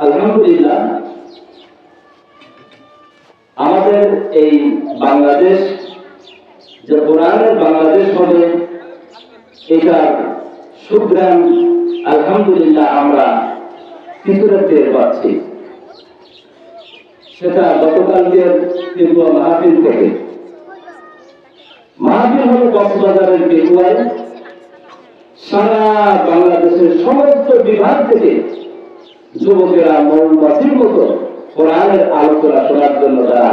আলহামদুলিল্লাহ, আমাদের এই বাংলাদেশ, যে কোরআনের বাংলাদেশ হবে, এটার সুগ্রাম আলহামদুলিল্লাহ আমরা কিছুটা টের পাচ্ছি। সেটা গতকালকের কিন্তু মাহফিল থেকে। মাহফিল হলো কক্সবাজারের পেটুয়ায় সারা বাংলাদেশের সমস্ত বিভাগ থেকে যুবকেরা মৌমাছির মতো কোরআনের আলোচনা শোনার জন্য তারা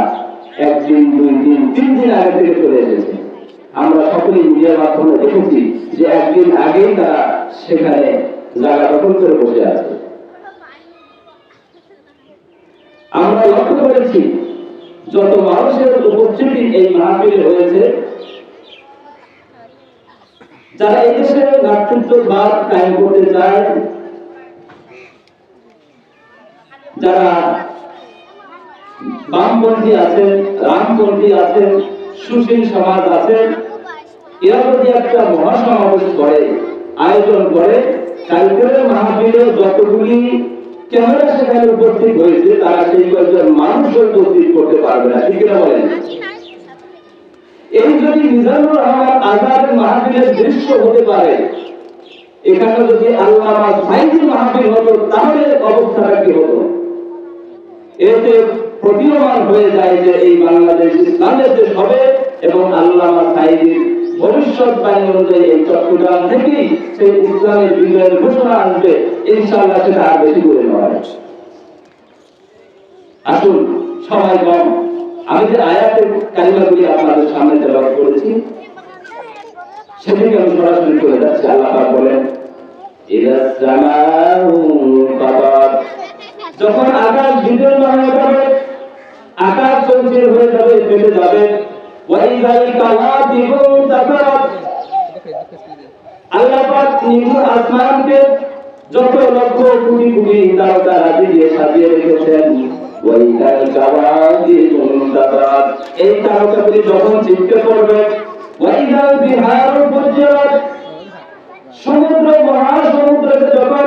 একদিন, দুই দিন, তিন দিন আগে থেকে চলে এসেছে। আমরা সকলেই মিডিয়ার মাধ্যমে দেখেছি যে একদিন আগেই তারা সেখানে জায়গা দখল করে বসে আছে। আমরা লক্ষ্য করেছি, যত মানুষের উপস্থিতি এই মাহফিলে হয়েছে, যারা এদেশে নাট্যবাদ কায়েম করতে চায় যারা বামপন্থী আছেন, রামপন্থী আছেন, সুশীল সমাজ আছেন, এরা যদি একটা মহাসমাবেশ করে, আয়োজন করে, কালকের মাহফিলে যতগুলি ক্যামেরা সেখানে উপস্থিত হয়েছে, তারা সেই কয়েকজন মানুষ উপস্থিত করতে পারবে না, ঠিক না বলেন? এই যদি মিজানুর রহমান আজাদের মাহফিলের দৃশ্য হতে পারে, এখানে যদি আল্লামা সাইদি মাহফিল হতো, তাহলে অবস্থাটা কি হতো? এতে প্রতীয়মান হয়ে যায় যে এই বাংলাদেশ ইসলামের দেশ হবে এবং সাইদির ভবিষ্যৎ বাণী অনুযায়ী এই চট্টগ্রাম থেকেই সেই ইসলামের বিজয়ের ঘোষণা আসবে। ইনশাআল্লাহ সেটা আর বেশি করে নেওয়া হয়েছে আসুন, সবাই কম আমি যে আয়াতের কালিমাগুলি আপনাদের সামনে তেলাওয়াত করেছি, সেদিকে আমি সরাসরি করে যাচ্ছি। আল্লাহ বলেন ইদা সামাউ ফাতার যখন আকাশ বিদীর্ণ হয়ে যাবে, আকাশ চঞ্চল হয়ে যাবে ফেটে যাবে। নিম্ন আসমানকে যত লক্ষ রাজি দিয়ে সাজিয়ে রেখেছেন। এই তারকাগুলি যখন চিপকে পড়বে সমুদ্র মহাসমুদ্রকে যখন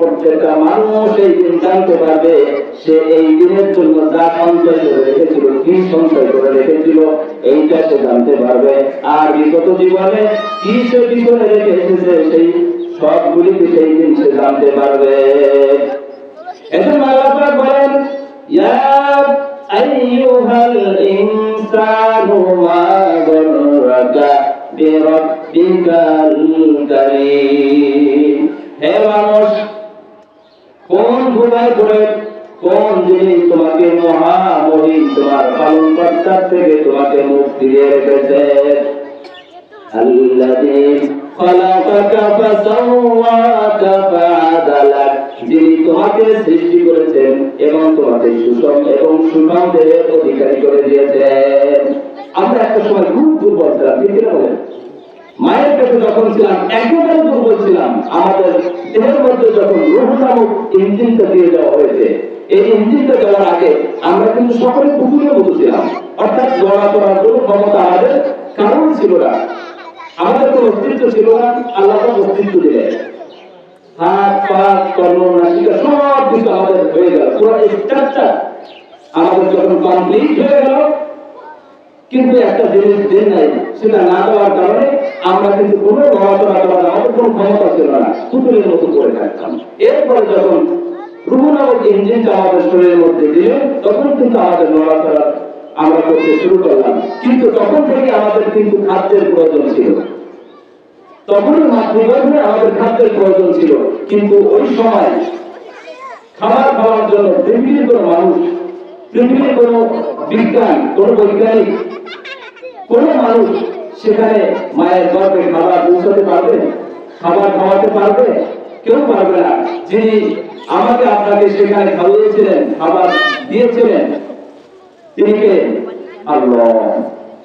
প্রত্যেকটা মানুষ এই দিন জানতে পারবে সে এই দিনের জন্য যা সঞ্চয় করে রেখেছিল, কি সঞ্চয় করে রেখেছিল, এইটা সে জানতে পারবে। আর বিগত জীবনে কি সে পিছনে রেখে এসেছে, সেই সবগুলিকে সেই দিন সে জানতে পারবে। এজন্য আল্লাহ বলেন, ইয়া আইয়ুহাল ইনসানু মানুষ উপকার করেন কোন যিনি তোমাকে মহামহিম তোমার পালন কর্তার থেকে তোমাকে মুক্তি দিয়ে সৃষ্টি করেছেন এবং তোমাকে এবং সুষম দেহের করে দিয়েছেন। আমরা একটা সময় খুব দুর্বল ছিলাম, ঠিক বলেন? মায়ের কাছে যখন ছিলাম, একেবারে দুর্বল ছিলাম, আমাদের দেহের মধ্যে যখন রুহ নামক ইঞ্জিনটা দিয়ে দেওয়া হয়েছে, এই ইঞ্জিনটা দেওয়ার আগে আমরা কিন্তু সকলে পুকুরের মতো ছিলাম। অর্থাৎ চলাচলার কোনো ক্ষমতা আমাদের কারণ ছিল না। আমাদের কোনো অস্তিত্ব ছিল না, আল্লাহ অস্তিত্ব দিলেন। হাত, পা কর্ম সব কিছু আমাদের হয়ে গেল। পুরো স্ট্রাকচার আমাদের যখন কমপ্লিট হয়ে গেল কিন্তু একটা জিনিস দেন নাই, সেটা না দেওয়ার কারণে আমরা কিন্তু কোনো নড়াচড়া করার আমাদের কোনো ক্ষমতা ছিল না, পুতুলের মতো করে থাকতাম। এরপরে যখন নামক ইঞ্জিনটা আমাদের শরীরের মধ্যে দিল তখন কিন্তু আমাদের নড়াচড়া আমরা করতে শুরু করলাম। কিন্তু তখন থেকে আমাদের কিন্তু খাদ্যের প্রয়োজন ছিল। তখন মাতৃগর্ভে আমাদের খাদ্যের প্রয়োজন ছিল। কিন্তু ওই সময় খাবার খাওয়ার জন্য কোনো মানুষ পৃথিবীর কোনো বিজ্ঞান, কোনো বৈজ্ঞানিক, কোন মানুষ সেখানে মায়ের গর্ভে খাবার পৌঁছাতে পারবে, খাবার খাওয়াতে পারবে? কেউ পারবে না। যিনি আমাকে আপনাকে সেখানে খাওয়িয়েছিলেন, খাবার দিয়েছিলেন, তিনি কে?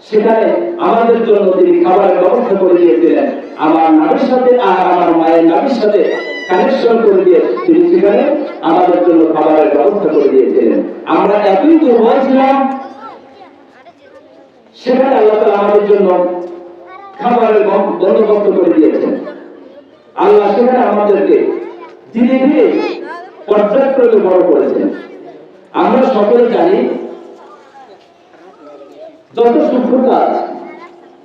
সেখানে আমাদের জন্য তিনি খাবারের ব্যবস্থা করে দিয়েছিলেন। আমার নামের সাথে আর আমার মায়ের নামের সাথে কানেকশন করে দিয়ে তিনি সেখানে আমাদের জন্য খাবারের ব্যবস্থা করে দিয়েছিলেন। আমরা এতই দুর্বল ছিলাম, সেখানে আল্লাহ তাআলা আমাদের জন্য খাবারের বন্দোবস্ত করে দিয়েছেন। আল্লাহ সেখানে আমাদেরকে ধীরে ধীরে পর্যায়ক্রমে বড় করেছেন। আমরা সকলে জানি যত সূক্ষ্ম কাজ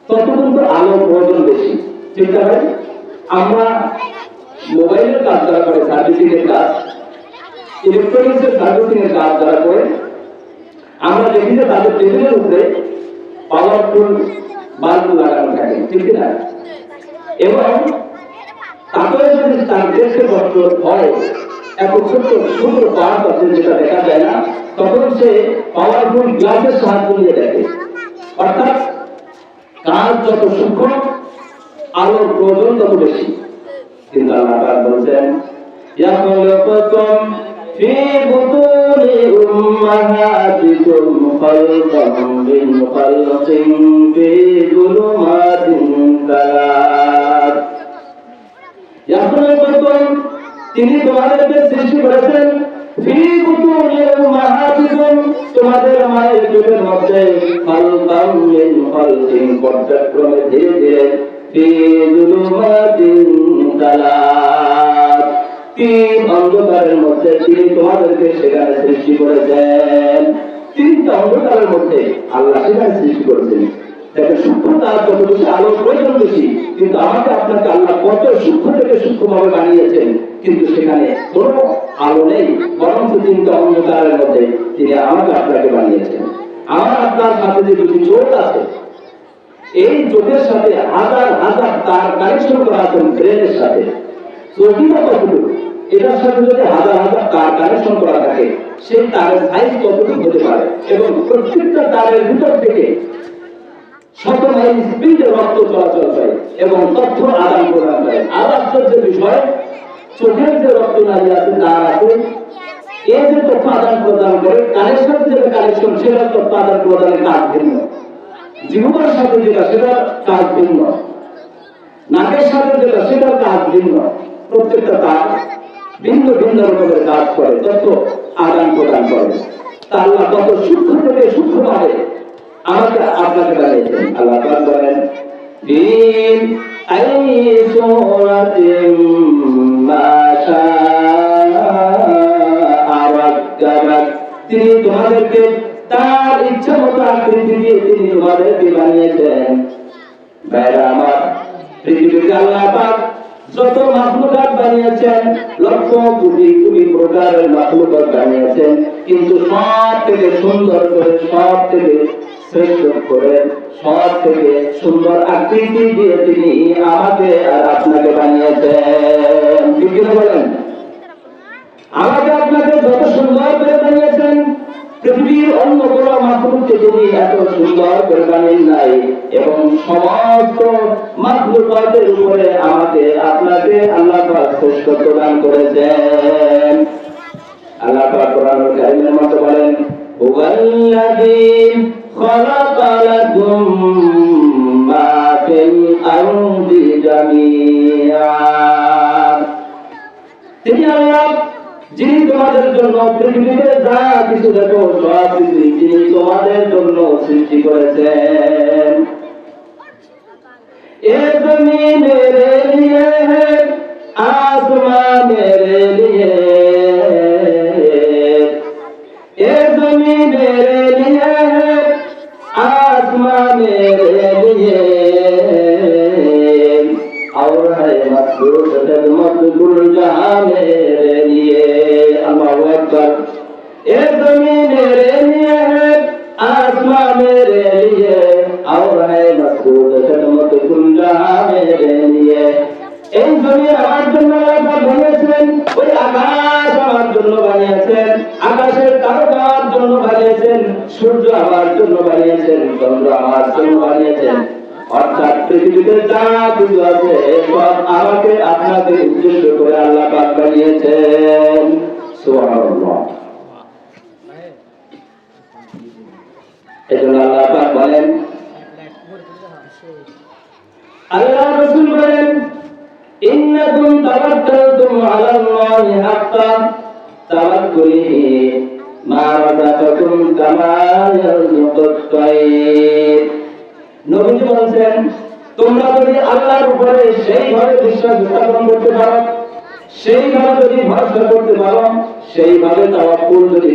তত কিন্তু আলোর প্রয়োজন বেশি। ঠিক না আমরা মোবাইলের কাজ যারা করে সার্ভিসিং এর কাজ ইলেকট্রনিক্স এর সার্ভিসিং এর কাজ যারা করে, আমরা দেখি যে তাদের টেবিলের উপরে পাওয়ারফুল বাল্ব লাগানো থাকে, ঠিক না? এবং তারপরে যদি তার দেশে বছর হয় এত ছোট্ট সুন্দর পার্ট আছে যেটা দেখা যায় না, তখন সে পাওয়ারফুল গ্লাসের সাহায্য নিয়ে দেখে। অর্থাৎ কাজ যত সূক্ষ্ম, আলোর প্রয়োজন তত বেশি। কিন্তু আল্লাহ বলছেন ফি বুতুনি উম্মাহাতিকুম খালকাম মিন খালকিন ফি যুলুমাতিন তিনি তোমাদেরকে সৃষ্টি করেছেন। ফি বুতুনি উম্মাহাতিকুম, তোমাদের মায়ের পেটের মধ্যে খালকাম মিন খালকিন পর্যায়ক্রমে ধীরে ধীরে ফি যুলুমাতিন তিন অন্ধকারের মধ্যে তিনি তোমাদেরকে সেখানে সৃষ্টি করেছেন। তিনটা অন্ধকারের মধ্যে আল্লাহ সেখানে সৃষ্টি করেছেন। যত বেশি আলোর প্রয়োজন বেশি, কিন্তু আমাকে আপনাকে আল্লাহ কত সূক্ষ্ম থেকে সূক্ষ্মভাবে বানিয়েছেন, কিন্তু সেখানে কোনো আলো নেই অন্ধকারের মধ্যে তিনি আমাকে আপনাকে বানিয়েছেন। আমার আপনার সাথে যে দুটি চোখ আছে এই চোখের সাথে হাজার হাজার তার কানেকশন করা আছেন ব্রেনের সাথে। চোখই বা কতটুকু? এটার সাথে যদি হাজার হাজার তার কানেকশন করা থাকে, সেই তারের সাইজ কতটুকু হতে পারে? এবং প্রত্যেকটা তারের ভিতর থেকে শত মাইল স্পিডে রক্ত চলাচল করে এবং তথ্য আদান প্রদান করে আর আশ্চর্যের বিষয়, চোখের যে রক্ত নালী আছে, তার আছে। এই যে তথ্য আদান প্রদান করে কানেকশন যেটা কানেকশন সেটা তথ্য আদান প্রদানের কাজ ভিন্ন। জীবনের সাথে যেটা সেটার কাজ ভিন্ন। নাকের সাথে যেটা সেটার কাজ ভিন্ন। প্রত্যেকটা তার ভিন্ন ভিন্ন রকমের কাজ করে তথ্য আদান প্রদান করে। তা কত সূক্ষ্ম থেকে সূক্ষ্মভাবে আমাকে আপনাকে বানিয়েছেন আল্লাহ পাক বলেন, দিন তিনি তোমাদেরকে তার ইচ্ছা মতো আকৃতি দিয়ে তিনি তোমাদেরকে বানিয়েছেন ভাইরা আমার, পৃথিবীতে আল্লাহ পাক যত মাখলুকাত বানিয়েছেন, লক্ষ কোটি কোটি প্রকারের মাখলুকাত বানিয়েছেন, কিন্তু সব থেকে সুন্দর করে, সব থেকে শ্রেষ্ঠ করে, সব থেকে সুন্দর আকৃতি দিয়ে তিনি আমাকে আর আপনাকে বানিয়েছেন। কি বলেন? আমাকে আপনাকে যত সুন্দর করে বানিয়েছেন পৃথিবীর অন্য কোন মাতৃকে তিনি এত সুন্দর করে বানিয়ে নাই এবং সমস্ত মাতৃপদের উপরে আমাকে আপনাকে আল্লাহ পাক শ্রেষ্ঠত্ব দান করেছেন। আল্লাহ কোরআন কারিমের মতো বলেন তিনি আল্লাহ তোমাদের জন্য পৃথিবীতে যা কিছু দেখো, সব তিনি তোমাদের জন্য সৃষ্টি করেছেন। এ জমি মেরে লিয়ে আসমা মেরে লিয়ে এ জমি মেরে লিয়ে বানিয়েছেন আকাশের তারকা আমার জন্য বানিয়েছেন? সূর্য আমার জন্য বানিয়েছেন, চন্দ্র আমার জন্য বানিয়েছেন। অর্থাৎ পৃথিবীতে যা কিছু আছে, সব আমাকে আপনাকে উদ্দেশ্য করে আল্লাহ পাক বানিয়েছেন। এই আল্লাহ পাক বলেন, আল্লাহ রাসূল বলেন, ইন্নাকুম তাওয়াক্কালতুম আলাল্লাহি হাক্কা নবীজি বলেন তোমরা যদি সেইভাবে করতে পারো, সেইভাবে যদি ভরসা করতে পারো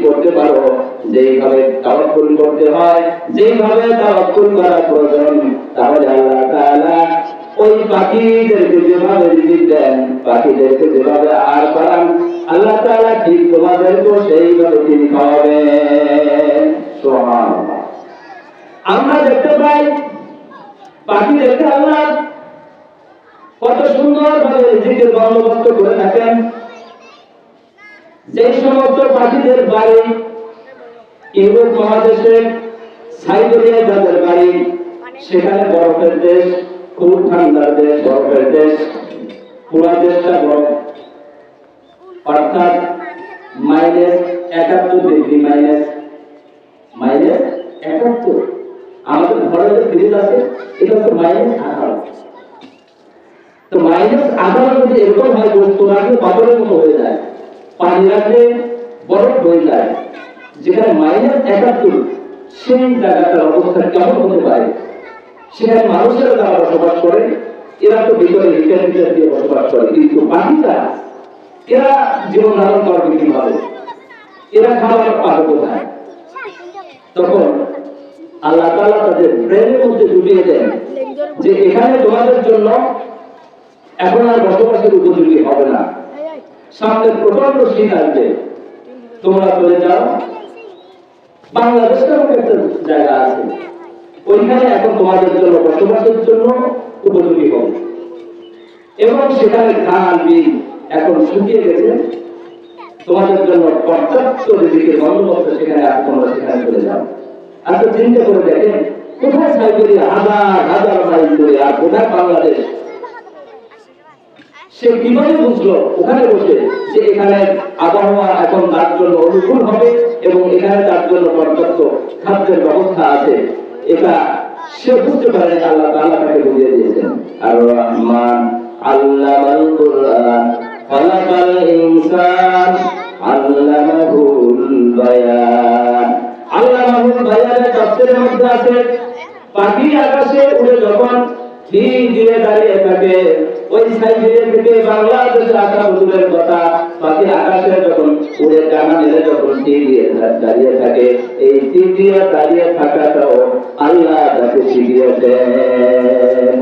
করতে যেইভাবে করতে হয়, যেইভাবে তাওয়াক্কুল করা প্রয়োজন, তাহলে আল্লাহ ওই পাখিদেরকে যেভাবে রিজিক দেন, পাখিদেরকে যেভাবে আর পালান আল্লাহ তাআলা ঠিক তোমাদেরকেও সেইভাবে তিনি খাওয়াবেন। আমরা দেখতে পাই, পাখিদেরকে আল্লাহ কত সুন্দর ভাবে রিজিকের বন্দোবস্ত করে থাকেন যে সমস্ত পাখিদের বাড়ি, ইউরোপ মহাদেশে সাইবেরিয়া যাদের বাড়ি, সেখানে বরফের দেশ খুব ঠান্ডার দেশ বরফের দেশ পুরা দেশটা বরফ অর্থাৎ মাইনাস একাত্তর ডিগ্রি মাইনাস মাইনাস একাত্তর। আমাদের ঘরে যে ফ্রিজ আছে, এটা হচ্ছে মাইনাস আঠারো। তো মাইনাস আঠারো যদি এরকম হয় বস্তু রাখলে পাথরের মতো হয়ে যায়। পানি রাখলে বরফ হয়ে যায়। যেখানে মাইনাস একাত্তর, সেই জায়গাটার অবস্থা কেমন হতে পারে? সেখানে মানুষেরা যারা বসবাস করে, এরা তো ভিতরে হিটার হিটার দিয়ে বসবাস করে। কিন্তু পাখিটা এরা জীবন ধারণ করবে কীভাবে এরা খাবার পাবে কোথায় তখন আল্লাহ তাআলা তাদের ব্রেনের মধ্যে ঢুকিয়ে দেন যে এখানে তোমাদের জন্য এখন আর বসবাসের উপযোগী হবে না। সামনে প্রচণ্ড শীত আসবে। তোমরা চলে যাও। বাংলাদেশ নামক একটা জায়গা আছে। ওইখানে এখন তোমাদের জন্য বসবাসের জন্য উপযোগী হবে। এবং সেখানে ধান বীজ এখন শুকিয়ে গেছে। তোমাদের জন্য পর্যাপ্ত রিজিকের বন্দোবস্ত, সেখানে আছে তোমরা সেখানে চলে যাও। আচ্ছা চিন্তা করে দেখেন, কোথায় সাইবেরিয়া? হাজার হাজার মাইল দূরে, আর কোথায় বাংলাদেশ? সে কীভাবে বুঝলো? ওখানে বসে যে এখানে আবহাওয়া এখন তার জন্য অনুকূল হবে এবং এখানে তার জন্য পর্যাপ্ত খাদ্যের ব্যবস্থা আছে। এটা সে বুঝতে পারে আল্লাহ তাআলা তাকে বুঝিয়ে দিয়েছেন। আর রহমান আল্লামাল কুরআন খালাকাল ইনসান, আল্লামাহুল বায়ান। আল্লামাহুল বায়ানের তাফসীরের মধ্যে আছে পাখি আকাশে উড়ে যখন ঠিক দিয়ে দাঁড়িয়ে থাকে, ওই সাইবেরিয়া থেকে বাংলাদেশে আসা হুজুরের কথা পাখি আকাশে যখন ডানা মেলে যখন ঠিক দাঁড়িয়ে থাকে। এই ঠিক দাঁড়িয়ে থাকাটাও আল্লাহ তাকে শিখিয়েছেন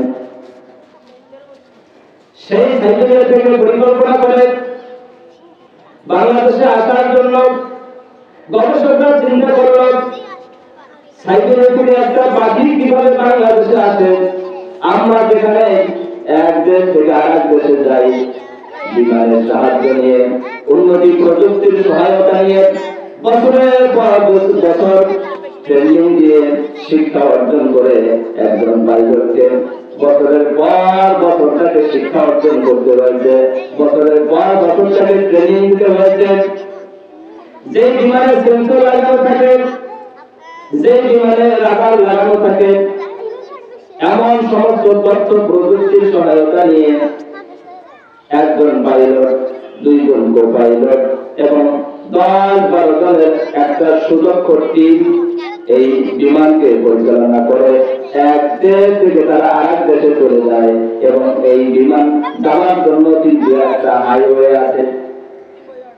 সেই সাইবেরিয়া থেকে পরিকল্পনা করে বাংলাদেশে আসার জন্য গবেষকরা চিন্তা করল সাইকেলের থেকে একটা পাখি কীভাবে বাংলাদেশে আসে? আমরা যেখানে এক দেশ থেকে আর এক দেশে যাই বিমানের সাহায্য নিয়ে উন্নতি প্রযুক্তির সহায়তা নিয়ে বছরের পর বছর ট্রেনিং দিয়ে শিক্ষা অর্জন করে একজন পাইলটকে বছরের পর বছর তাকে শিক্ষা অর্জন করতে হয়েছে, বছরের পর বছর তাকে ট্রেনিং দিতে হয়েছে। যে বিমানে সেন্সর লাগানো থাকে, যে বিমানে রাডার লাগানো থাকে, এমন সমস্ত তথ্য প্রযুক্তির সহায়তা নিয়ে একজন পাইলট দুইজন কো পাইলট এবং দশ বারো জনের একটা সুদক্ষ টিম এই বিমানকে পরিচালনা করে। এক দেশ থেকে তারা আরেক দেশে চলে যায় এবং এই বিমান যাওয়ার জন্য কিন্তু একটা হাইওয়ে আছে।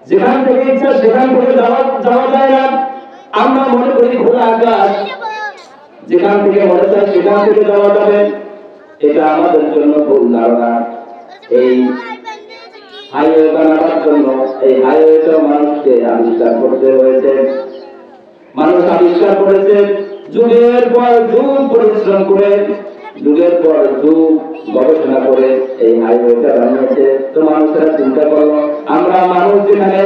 যেখান থেকে ইচ্ছা সেখান থেকে যাওয়া যায় না। আমরা মনে করি খোলা আকাশ। যেখান থেকে মনে চায় সেখান থেকে যাওয়া যাবে। এটা আমাদের জন্য ভুল ধারণা। এই হাইওয়ে বানাবার জন্য এই হাইওয়েটা মানুষকে আবিষ্কার করতে হয়েছে। মানুষ আবিষ্কার করেছে যুগের পর যুগ পরিশ্রম করে যুগের পর যুগ গবেষণা করে এই হাইওয়েটা বানিয়েছে। তো মানুষেরা চিন্তা করল, আমরা মানুষ যেখানে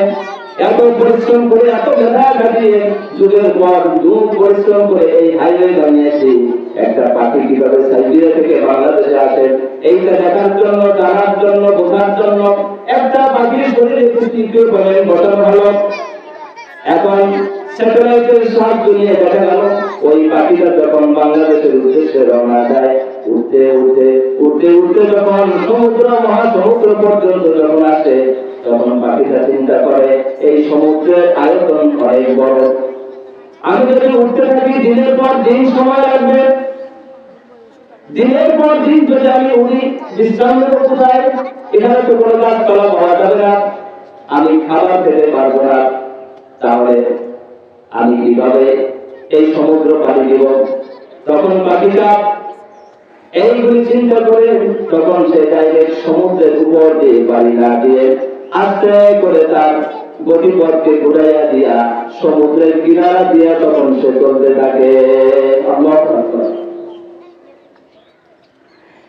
এত পরিশ্রম করে, এত মেধা খাটিয়ে যুগের পর যুগ পরিশ্রম করে এই হাইওয়ে বানিয়েছি। একটা পাখি কীভাবে সাইবেরিয়া থেকে বাংলাদেশে আসে, এইটা দেখার জন্য, জানার জন্য, বোঝার জন্য, একটা পাখির শরীরে তৃতীয় বলেন, বসানো হলো এখন স্যাটেলাইটের সাহায্য নিয়ে দেখা গেল। ওই পাখিটা যখন বাংলাদেশের উদ্দেশ্যে রওনা দেয়, উঠতে উঠতে উঠতে উঠতে যখন সমুদ্র, মহাসমুদ্র পর্যন্ত যখন আসে, তখন পাখিটা চিন্তা করে, এই সমুদ্রের আয়তন অনেক বড়। আমি যদি উঠতে থাকি, দিনের পর দিন সময় লাগবে। দিনের পর দিন যদি আমি উনি বিশ্রাম নেব কোথায়? এখানে তো কোনো গাছপালা পাওয়া যাবে না। আমি খাবার খেতে পারব না। তাহলে আমি কীভাবে এই সমুদ্র পাড়ি দিব। তখন পাখিটা এইগুলি চিন্তা করে, তখন সে ডাইরেক্ট সমুদ্রের উপর দিয়ে পাড়ি না দিয়ে আস্তে করে তার গতিপথকে ঘুরাইয়া দিয়া সমুদ্রের কিনারা দিয়া তখন সে চলতে থাকে।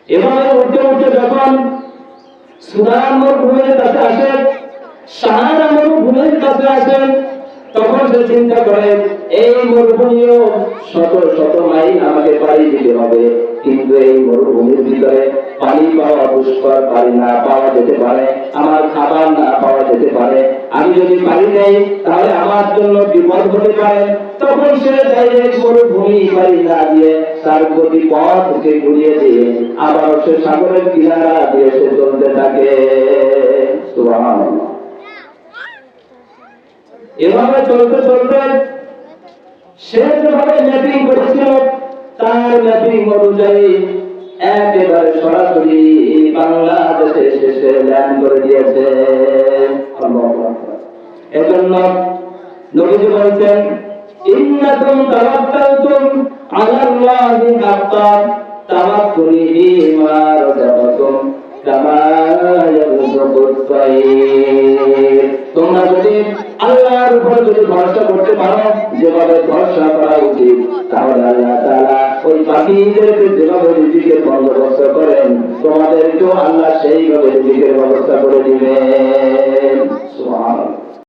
এভাবে উঠতে উঠতে যখন সুদান মরুভূমির কাছে আসেন সাহারা মরুভূমির কাছে আসেন তখন সে চিন্তা করে এই মরুভূমিও শত শত মাইল আমাকে পাড়ি দিতে হবে। কিন্তু এই মরুভূমির ভিতরে পানি পাওয়া পুষ্কর পানি না পাওয়া যেতে পারে, আমার খাবার না পাওয়া যেতে পারে। আমি যদি পানি নেই, তাহলে আমার জন্য বিপদ হতে পারে। তখন সে ডাইরেক্ট মরুভূমি পানি না দিয়ে তার গতি পথকে ঘুরিয়ে দিয়ে আবার সে সাগরের কিনারা দিয়ে সে চলতে থাকে। সুবহানাল্লাহ। এভাবে চলতে চলতে সে যেভাবে ম্যাপিং করেছিল, তার ম্যাপিং অনুযায়ী একেবারে সরাসরি বাংলাদেশে শেষে ল্যান্ড করে দিয়েছে। এজন্য নবীজি বলছেন তাওয়াক্কালতুম আলাল্লাহি রাযাকাকুম কামা ইয়ারযুকুত তাইর তোমরা যদি আল্লাহর উপর যদি ভরসা করতে পারো, যেভাবে ভরসা করা উচিত, তাহলে আল্লাহ তারা ওই পাখিদেরকে যেভাবে রিজিকের বন্দোবস্ত করেন, তোমাদেরকেও আল্লাহ সেইভাবে রিজিকের ব্যবস্থা করে দিবেন।